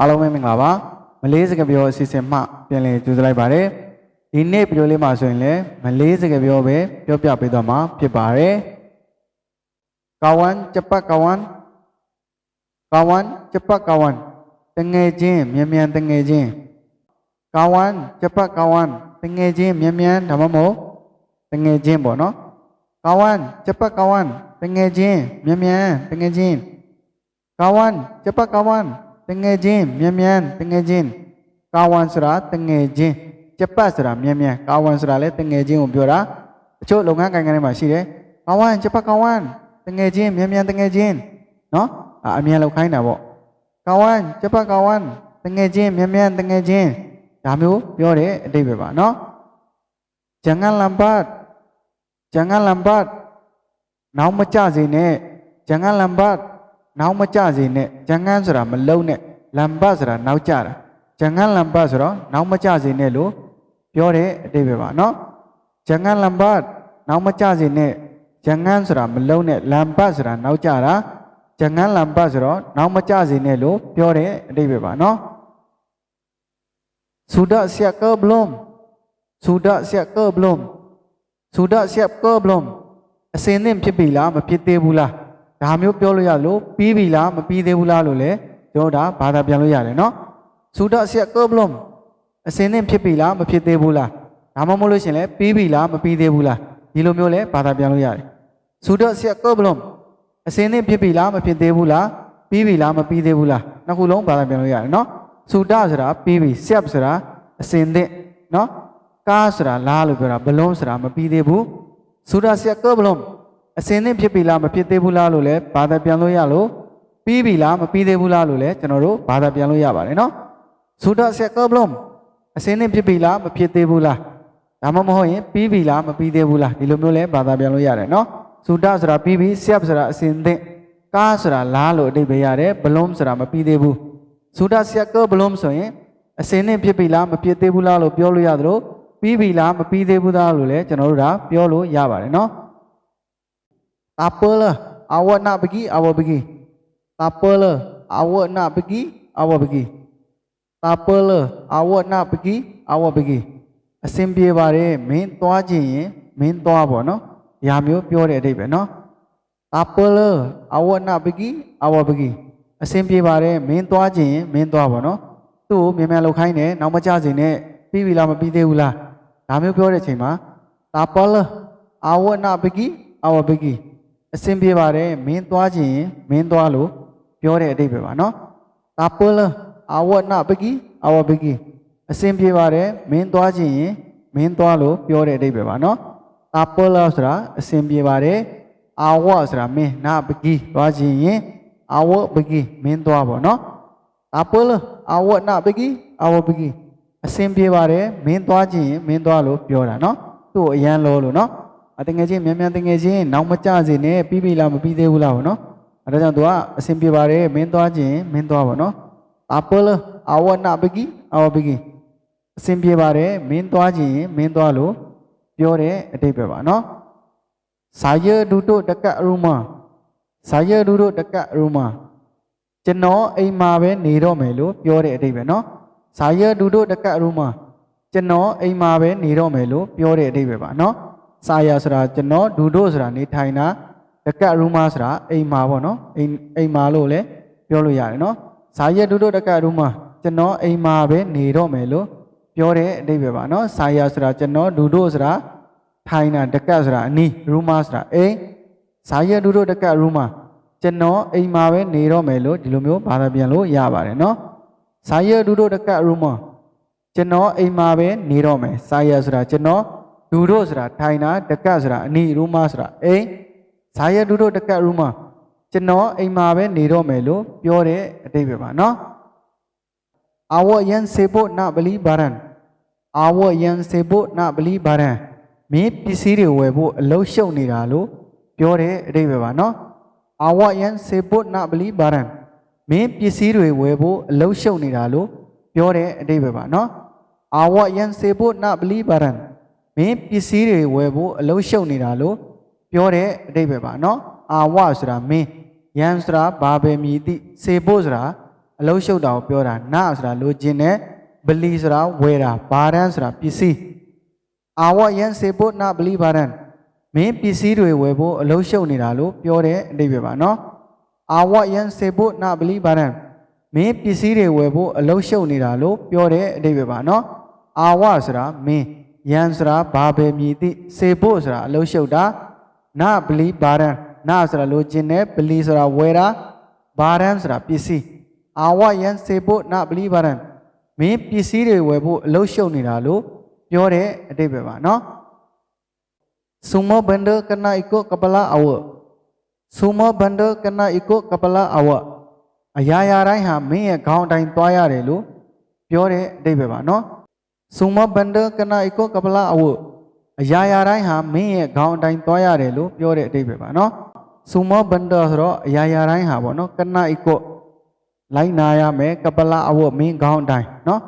အားလုံးပဲမင်္ဂလာပါမလေးစကားပြောအစီအစဉ်မှပြန်လည်ကြိုဆိုလိုက်ပါတယ်ဒီနေ့ဗီဒီယိုလေးမှာဆိုရင်လည်းမလေးစကားပြောပဲပြောပြပေးသွားမှာဖြစ်ပါတယ်ကာဝမ်ကျပတ်ကာဝမ်ကာဝမ်ကျပတ်ကာဝမ်တငယ်ချင်းမြန်မြန်တငယ်ချင်းကာဝမ်ကျပတ်ကာဝမ်တငယ်ချင်းမြန်မြန်ဒါမှမဟုတ်တငယ်ချင်းပေါ့နော်ကာဝမ်ကျပတ်ကာဝမ်တငယ်ချင်းမြန်မြန်တငယ်ချင်း kawan cepat kawan tengejin mian mian tengejin kawan ဆိုတာတငယ်ချင်း cepat ဆိုတာ mian mian kawan ဆိုတာလည်းတငယ်ချင်းကိုပြောတာတချို့လုပ်ငန်းကိုင်ငန်းတွေမှာရှိတယ် kawan cepat kawan တငယ်ချင်း mian mian တငယ်ချင်းနော်အာအမြန်လောက်ခိုင်းတာပေါ့ kawan cepat kawan တငယ်ချင်း mian mian တငယ်ချင်းဒါမျိုးပြောတဲ့အတိတ်ပဲပါနော် jangan lambat jangan lambat နောက်မကြစေနဲ့ jangan lambat နော က်မကြစေနဲ့ဂျန်ငန်းဆိုတာမလုံးနဲ့လမ်ဘတ်ဆိုတာနောက်ကြတာဂျန်ငန်းလမ်ဘတ်ဆိုတော့နောက်မကြစေနဲ့လို့ပြောတဲ့အတိတ်ပဲပါနော်ဂျန်ငန်းလမ်ဘတ်နောက်မကြစေနဲ့ဂျန်ငန်းဆိုတာမလုံးနဲ့လမ်ဘတ်ဆိုတာနောက်ကြတာဂျန်ငန်းလမ်ဘတ်ဆိုတော့နောက်မကြစေနဲ့လို့ပြောတဲ့အတိတ်ပဲပါနော်ဆူဒတ်ဆက်ကောဘလုံးဆူဒတ်ဆက်ကောဘလုံးဆူဒတ်ဆက်ကောဘလုံးအစင်းသင့်ဖြစ်ပြီလားမဖြစ်သေးဘူးလား ဒါမျိုးပြောလို့ရလို့ပြီးပြီလားမပြီးသေးဘူးလားလို့လည်းကျွန်တော်ဒါဘာသာပြန်လို့ရတယ်နော်ဆူဒတ်ဆက်ကောဘလုံးအစင်းနဲ့ဖြစ်ပြီလားမဖြစ်သေးဘူးလားဒါမှမဟုတ်လို့ရှင်လည်းပြီးပြီလားမပြီးသေးဘူးလားဒီလိုမျိုးလည်းဘာသာပြန်လို့ရတယ်ဆူဒတ်ဆက်ကောဘလုံးအစင်းနဲ့ဖြစ်ပြီလားမဖြစ်သေးဘူးလားပြီးပြီလားမပြီးသေးဘူးလားနှစ်ခုလုံးဘာသာပြန်လို့ရတယ်နော်ဆူဒတ်ဆိုတာပြီးပြီဆက်ဆိုတာအစင်းသင့်နော်ကားဆိုတာလားလို့ပြောတာဘလုံးဆိုတာမပြီးသေးဘူးဆူဒတ်ဆက်ကောဘလုံး အစင်းသင့်ဖြစ်ပြီလားမဖြစ်သေးဘူးလားလို့လည်းဘာသာပြန်လို့ရလို့ပြီးပြီလားမပြီးသေးဘူးလားလို့လည်းကျွန်တော်တို့ဘာသာပြန်လို့ရပါတယ်နော်ဆူဒတ်ဆက်ကဘလုံးအစင်းသင့်ဖြစ်ပြီလားမဖြစ်သေးဘူးလားဒါမှမဟုတ်ရင်ပြီးပြီလားမပြီးသေးဘူးလားဒီလိုမျိုးလည်းဘာသာပြန်လို့ရတယ်နော်ဆူဒတ်ဆိုတာပြီးပြီဆက်ဆိုတာအစင်းသင့်ကားဆိုတာလားလို့အတိတ်ပဲရတယ်ဘလုံးဆိုတာမပြီးသေးဘူးဆူဒတ်ဆက်ကဘလုံးဆိုရင်အစင်းသင့်ဖြစ်ပြီလားမဖြစ်သေးဘူးလားလို့ပြောလို့ရသလိုပြီးပြီလားမပြီးသေးဘူးလားလို့လည်းကျွန်တော်တို့ဒါပြောလို့ရပါတယ်နော် Tak apalah, awak nak pergi, awak pergi. Tak apalah, awak nak pergi, awak pergi. Tak apalah, awak nak pergi, awak pergi. အစင်ပြေပါတယ်မင်းသွားခြင်းရင်မင်းသွားပေါ့နော်။ရာမျိုးပြောတဲ့အဓိပ္ပာယ်နော်။ Tak apalah, awak nak pergi, awak pergi. အစင်ပြေပါတယ်မင်းသွားခြင်းရင်မင်းသွားပေါ့နော်။သူ့ကိုမြန်မြန်လောက်ခိုင်းတယ်နောက်မကြစေနဲ့ပြီးပြီလားမပြီးသေးဘူးလား။ဒါမျိုးပြောတဲ့အချိန်မှာ Tak apalah, awak nak pergi, awak pergi. အစင်ပြေပါတယ်မင်းသွားခြင်းရင်မင်းသွားလို့ပြောတဲ့အတိတ်ပဲပါနော်တာပလအဝတ်နာပကီအဝပကီအစင်ပြေပါတယ်မင်းသွားခြင်းရင်မင်းသွားလို့ပြောတဲ့အတိတ်ပဲပါနော်တာပလဆိုတာအစင်ပြေပါတယ်အဝတ်ဆိုတာမင်းနာပကီသွားခြင်းရင်အဝတ်ပကီမင်းသွားပေါ့နော်တာပလအဝတ်နာပကီအဝတ်ပကီအစင်ပြေပါတယ်မင်းသွားခြင်းရင်မင်းသွားလို့ပြောတာနော်သူ့ကိုအရန်လို့လို့နော် အတငယ်ချင်းမြန်မြန်တငယ်ချင်းနောက်မကြစေနဲ့ပြီးပြီလားမပြီးသေးဘူးလားဗောနော်အဲဒါကြောင့်သူကအဆင်ပြေပါတယ်မင်းသွားခြင်းမင်းသွားဗောနော်အပလအဝနာပကီအဝပကီအဆင်ပြေပါတယ်မင်းသွားခြင်းမင်းသွားလို့ပြောတဲ့အတိတ်ပဲပါနော်စာရဒုတုတကရူမစာရဒုတုတကရူမကျွန်တော်အိမ်မှာပဲနေတော့မယ်လို့ပြောတဲ့အတိတ်ပဲနော်စာရဒုတုတကရူမကျွန်တော်အိမ်မှာပဲနေတော့မယ်လို့ပြောတဲ့အတိတ်ပဲပါနော် စာရဆိုတာကျွန်တော်ဒူတို့ဆိုတာနေထိုင်တာတကတ်ရူမာဆိုတာအိမ်မာပေါ့နော်အိမ်အိမ်မာလို့လည်းပြောလို့ရတယ်နော်စာရဒူတို့တကတ်ရူမာကျွန်တော်အိမ်မာပဲနေတော့မယ်လို့ပြောတဲ့အဓိပ္ပာယ်ပါနော်စာရဆိုတာကျွန်တော်ဒူတို့ဆိုတာထိုင်တာတကတ်ဆိုတာအနီးရူမာဆိုတာအိမ်စာရဒူတို့တကတ်ရူမာကျွန်တော်အိမ်မာပဲနေတော့မယ်လို့ဒီလိုမျိုးဘာသာပြန်လို့ရပါတယ်နော်စာရဒူတို့တကတ်ရူမာကျွန်တော်အိမ်မာပဲနေတော့မယ်စာရဆိုတာကျွန်တော် ဒူတို့ဆိုတာထိုင်တာတကတ်ဆိုတာအနီရူမဆိုတာအိမ်ဇာယဒူတို့တကတ်ရူမကျွန်တော်အိမ်မှာပဲနေတော့မယ်လို့ပြောတဲ့အတိတ်ပဲပါနော်အာဝယန်စေဖို့နပလီဘာရန်အာဝယန်စေဖို့နပလီဘာရန်မင်းပစ္စည်းတွေဝယ်ဖို့အလုံးရှုပ်နေတာလို့ပြောတဲ့အတိတ်ပဲပါနော်အာဝယန်စေဖို့နပလီဘာရန်မင်းပစ္စည်းတွေဝယ်ဖို့အလုံးရှုပ်နေတာလို့ပြောတဲ့အတိတ်ပဲပါနော်အာဝယန်စေဖို့နပလီဘာရန် မင်းပစ္စည်းတွေဝယ်ဖို့အလုံးရှုပ်နေတာလို့ပြောတဲ့အတိတ်ပဲပါနော်အာဝဆိုတာမင်းယန်ဆိုတာဘာပဲမြည်သည့်စေဖို့ဆိုတာအလုံးရှုပ်တာကိုပြောတာနာဆိုတာလိုချင်တဲ့ပလီဆိုတာဝယ်တာဘာရန်ဆိုတာပစ္စည်းအာဝယန်စေဖို့နာပလီဘာရန်မင်းပစ္စည်းတွေဝယ်ဖို့အလုံးရှုပ်နေတာလို့ပြောတဲ့အဓိပ္ပာယ်ပါနော်အာဝယန်စေဖို့နာပလီဘာရန်မင်းပစ္စည်းတွေဝယ်ဖို့အလုံးရှုပ်နေတာလို့ပြောတဲ့အဓိပ္ပာယ်ပါနော်အာဝဆိုတာမင်း ယန်ဆိုတာဘာပဲမြည်သည့်စေဖို့ဆိုတာအလုံးရှုပ်တာနာပလီဘာရန်နာဆိုတာလိုချင်တဲ့ပလီဆိုတာဝယ်တာဘာရန်ဆိုတာပစ္စည်းအာဝယန်စေဖို့နာပလီဘာရန်မင်းပစ္စည်းတွေဝယ်ဖို့အလုံးရှုပ်နေတာလို့ပြောတဲ့အဓိပ္ပာယ်ပါနော် Semua benda kena ikut kepala awak. Semua benda kena ikut kepala awak. အရာရာတိုင်းဟာမင်းရဲ့ခေါင်းအတိုင်းသွားရတယ်လို့ပြောတဲ့အဓိပ္ပာယ်ပါနော်။ စုံမဘန္ဒကနာအကိုကပလာအဝအရာရာတိုင်းဟာမင်းရဲ့ခေါင်းအတိုင်းသွားရတယ်လို့ပြောတဲ့အတိတ်ပဲပါနော်စုံမဘန္ဒဆိုတော့အရာရာတိုင်းဟာပေါ့နော်ကနာအကိုလိုက်နာရမယ်ကပလာအဝမင်းခေါင်းအတိုင်းနော်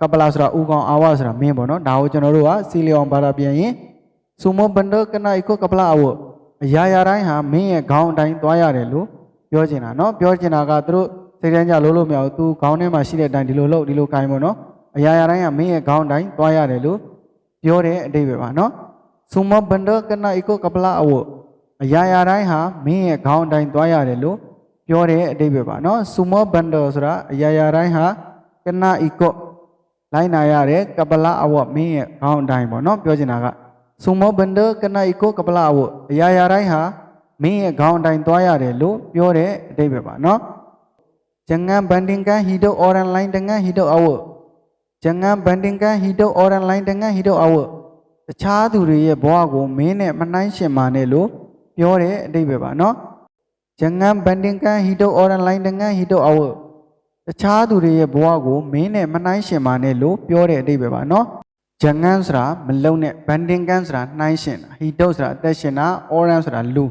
ကပလာဆိုတာဥကောင်အာဝဆိုတာမင်းပေါ့နော်ဒါကိုကျွန်တော်တို့ကစီလီအောင်ဘာသာပြန်ရင်စုံမဘန္ဒကနာအကိုကပလာအဝအရာရာတိုင်းဟာမင်းရဲ့ခေါင်းအတိုင်းသွားရတယ်လို့ပြောချင်တာနော်ပြောချင်တာကသူတို့စိတ်တိုင်းကြလို့လို့မရဘူး तू ခေါင်းထဲမှာရှိတဲ့အတိုင်းဒီလိုလုပ်ဒီလိုကင်ပေါ့နော် အရာရာတိုင်းကမင်းရဲ့ခေါင်းတိုင်းသွားရတယ်လို့ပြောတဲ့အတိပဲပါနော်စုမဘန္ဒကနဤကိုကပလာအဝအရာရာတိုင်းဟာမင်းရဲ့ခေါင်းတိုင်းသွားရတယ်လို့ပြောတဲ့အတိပဲပါနော်စုမဘန္ဒဆိုတာအရာရာတိုင်းဟာကနဤကိုလိုက်နာရတဲ့ကပလာအဝမင်းရဲ့ခေါင်းတိုင်းပေါ့နော်ပြောချင်တာကစုမဘန္ဒကနဤကိုကပလာအဝအရာရာတိုင်းဟာမင်းရဲ့ခေါင်းတိုင်းသွားရတယ်လို့ပြောတဲ့အတိပဲပါနော်ဂျန်ငန်ဘန်ဒင်ကဟီဒိုအော်ရန်လိုင်းတငန်ဟီဒိုအဝ Jangan bandingkan hidup orang lain dengan hidup awak. တခြားသူတွေရဲ့ဘဝကိုမင်းနဲ့မနှိုင်းယှဉ်ပါနဲ့လို့ပြောတဲ့အဓိပ္ပာယ်ပါနော် Jangan bandingkan hidup orang lain dengan hidup awak. တခြားသူတွေရဲ့ဘဝကိုမင်းနဲ့မနှိုင်းယှဉ်ပါနဲ့လို့ပြောတဲ့အဓိပ္ပာယ်ပါနော်ဂျန်ငန်းဆိုတာမလုံနဲ့ဘန်တင်ကန်ဆိုတာနှိုင်းရှင်တာဟီတုတ်ဆိုတာအသက်ရှင်တာအော်ရန်ဆိုတာလူ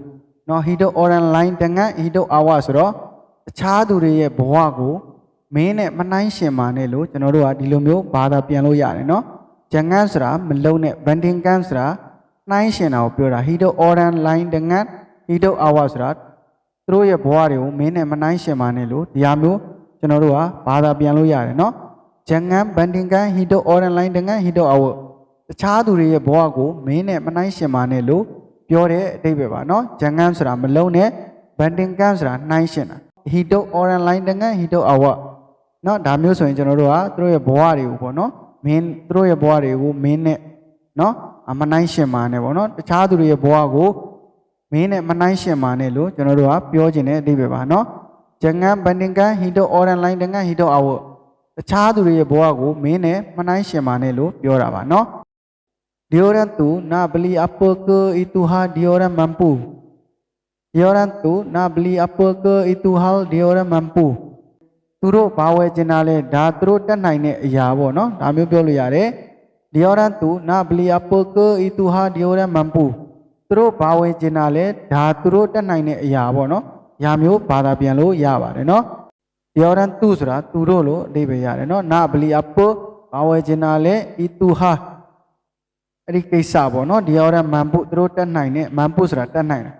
နော်ဟီတုတ်အော်ရန်လိုင်းတငန်းဟီတုတ်အာဝဆိုတော့တခြားသူတွေရဲ့ဘဝကို မင်းနဲ့မနှိုင်းရှင်ပါနဲ့လို့ကျွန်တော်တို့ကဒီလိုမျိုးဘာသာပြန်လို့ရတယ်နော်ဂျန်ငန်းဆိုတာမလုံနဲ့ဘန်တင်ကန်ဆိုတာနှိုင်းရှင်တာကိုပြောတာဟီတုတ်အော်ရန်လိုင်းတငန်းဟီတုတ်အာဝဆိုတာသူတို့ရဲ့ဘဝတွေကိုမင်းနဲ့မနှိုင်းရှင်ပါနဲ့လို့ဒီဟာမျိုးကျွန်တော်တို့ကဘာသာပြန်လို့ရတယ်နော် jangan bandingkan hidup orang lain dengan hidup awak တခြားသူတွေရဲ့ဘဝကိုမင်းနဲ့မနှိုင်းယှဉ်ပါနဲ့လို့ပြောတဲ့အဓိပ္ပာယ်ပါနော် jangan ဆိုတာမလုံးနဲ့ bandingkan ဆိုတာနှိုင်းယှဉ်တာ hidup orang lain dengan hidup awak နော်ဒါမျိုးဆိုရင်ကျွန်တော်တို့ကသူတို့ရဲ့ဘဝတွေကိုပေါ့နော်မင်းသူတို့ရဲ့ဘဝတွေကိုမင်းနဲ့နော်အမနှိုင်းယှဉ်ပါနဲ့ပေါ့နော်တခြားသူတွေရဲ့ဘဝကိုမင်းနဲ့မနှိုင်းယှဉ်ပါနဲ့လို့ကျွန်တော်တို့ကပြောခြင်းတဲ့အဓိပ္ပာယ်ပါနော် jangan bandingkan hidup orang lain dengan hidup awak တခြားသူတွေရဲ့ဘဝကိုမင်းနဲ့မနှိုင်းရှင်ပါနဲ့လို့ပြောတာပါနော် Dioran tu nak beli apa ke itu hal dioran mampu Dioran tu nak beli apa ke itu hal dioran mampu သူတို့ဘာဝယ်ကျင်တာလဲဒါသူတို့တက်နိုင်တဲ့အရာပေါ့နော်ဒါမျိုးပြောလို့ရတယ် Dioran tu nak beli apa ke itu hal dioran mampu သူတို့ဘာဝယ်ကျင်တာလဲဒါသူတို့တက်နိုင်တဲ့အရာပေါ့နော်။ရာမျိုးဘာသာပြန်လို့ရပါတယ်နော်။ဒီယောရန်သူဆိုတာသူတို့လို့အဓိပ္ပာယ်ရတယ်နော်နာဘလီအပဘာဝဲကျင်နာလေဤသူဟာအဲ့ဒီကိစ္စပေါ့နော်ဒီယောရန်မန်ပုသူတို့တက်နိုင်တဲ့မန်ပုဆိုတာတက်နိုင်တယ်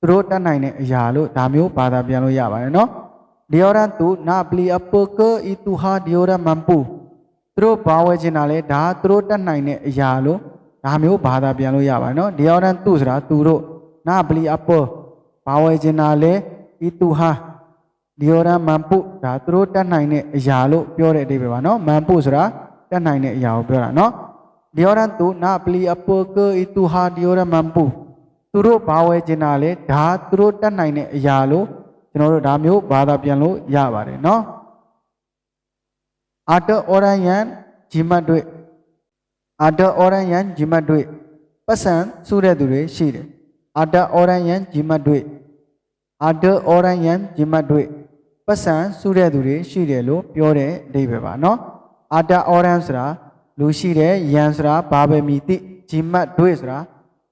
သူတို့တက်နိုင်တဲ့အရာလို့ဒါမျိုးဘာသာပြန်လို့ရပါတယ်နော် ဒီယောရန်သူနာဘလီအပကဤသူဟာဒီယောရန်မန်ပုသူတို့ဘာဝဲကျင်နာလေဒါသူတို့တက်နိုင်တဲ့အရာလို့ဒါမျိုးဘာသာပြန်လို့ရပါတယ်နော်ဒီယောရန်သူဆိုတာသူတို့နာဘလီအပဘာဝဲကျင်နာလေဤသူဟာဒီယောရန်မန်ပုဒါသူတို့တတ်နိုင်တဲ့အရာလို့ပြောတဲ့အဓိပ္ပာယ်ပါနော်မန်ပုဆိုတာတတ်နိုင်တဲ့အရာကိုပြောတာနော်ဒီယောရန်သူနာပလီအပကေဤသူဟာဒီယောရန်မန်ပုသူတို့ဘာဝဲကျင်တာလဲဒါသူတို့တတ်နိုင်တဲ့အရာလို့ ကျွန်တော်တို့ဒါမျိုးဘာသာပြန်လို့ရပါတယ်နော်အတ္တဩရယံဂျီမတ်တွေအတ္တဩရယံဂျီမတ်တွေပတ်စံစုတဲ့သူတွေရှိတယ်အတ္တဩရယံဂျီမတ်တွေအတ္တဩရယံဂျီမတ်တွေပတ်စံစုတဲ့သူတွေရှိတယ်လို့ပြောတဲ့အဓိပ္ပာယ်ပါနော်အတ္တဩရံဆိုတာလူရှိတယ်ယံဆိုတာဘာပဲမီတိဂျီမတ်တွေဆိုတာ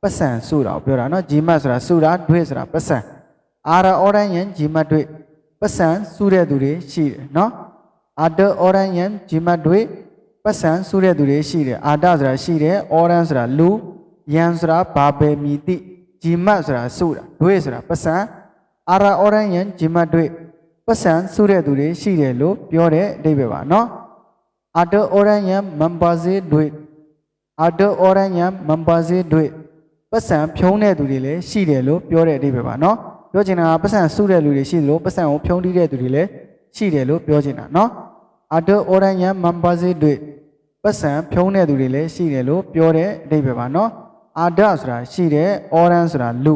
ပတ်စံစုတာကိုပြောတာနော်ဂျီမတ်ဆိုတာစုတာတွေဆိုတာပတ်စံ other orion gmat တွေပတ်စံစုတဲ့သူတွေရှိတယ်နော် other orion gmat တွေပတ်စံစုတဲ့သူတွေရှိတယ် other ဆိုတာရှိတယ် oran ဆိုတာလူယန်ဆိုတာဘာပဲမီတိ gmat ဆိုတာစုတာတွေဆိုတာပတ်စံ other orion gmat တွေပတ်စံစုတဲ့သူတွေရှိတယ်လို့ပြောတဲ့အဓိပ္ပာယ်ပါနော် other orion members တွေ other orion members တွေပတ်စံဖြုံးတဲ့သူတွေလည်းရှိတယ်လို့ပြောတဲ့အဓိပ္ပာယ်ပါနော် ပြောချင်တာကပတ်စံစုတဲ့လူတွေရှိတယ်လို့ပတ်စံကိုဖြုံးတီးတဲ့သူတွေလည်းရှိတယ်လို့ပြောချင်တာနော် ada orang yang membazir duit ပတ်စံဖြုံးတဲ့သူတွေလည်းရှိတယ်လို့ပြောတဲ့အဓိပ္ပာယ်ပါနော် ada ဆိုတာရှိတယ် oran ဆိုတာလူ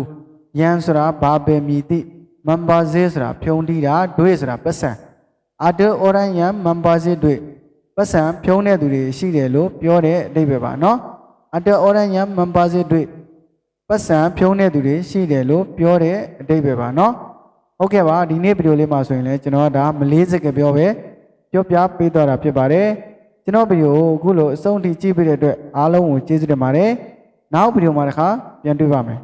yan ဆိုတာဘာပဲမည်သည့် membazir ဆိုတာဖြုံးတီးတာ duit ဆိုတာပတ်စံ ada orang yang membazir duit ပတ်စံဖြုံးတဲ့သူတွေရှိတယ်လို့ပြောတဲ့အဓိပ္ပာယ်ပါနော် ada orang yang membazir duit ပတ်စံဖြုံးတဲ့သူတွေရှိတယ်လို့ပြောတဲ့အဓိပ္ပာယ်ပါနော်ဟုတ်ကဲ့ပါဒီနေ့ဗီဒီယိုလေးမှာဆိုရင်လည်းကျွန်တော်ကဒါမလေးစကားပြောပဲပြောပြပေးတော့တာဖြစ်ပါတယ်ကျွန်တော်ဗီဒီယိုကိုအခုလိုအဆုံးထိကြည့်ပေးတဲ့အတွက်အားလုံးကိုကျေးဇူးတင်ပါတယ်နောက်ဗီဒီယိုမှာတစ်ခါပြန်တွေ့ပါမယ်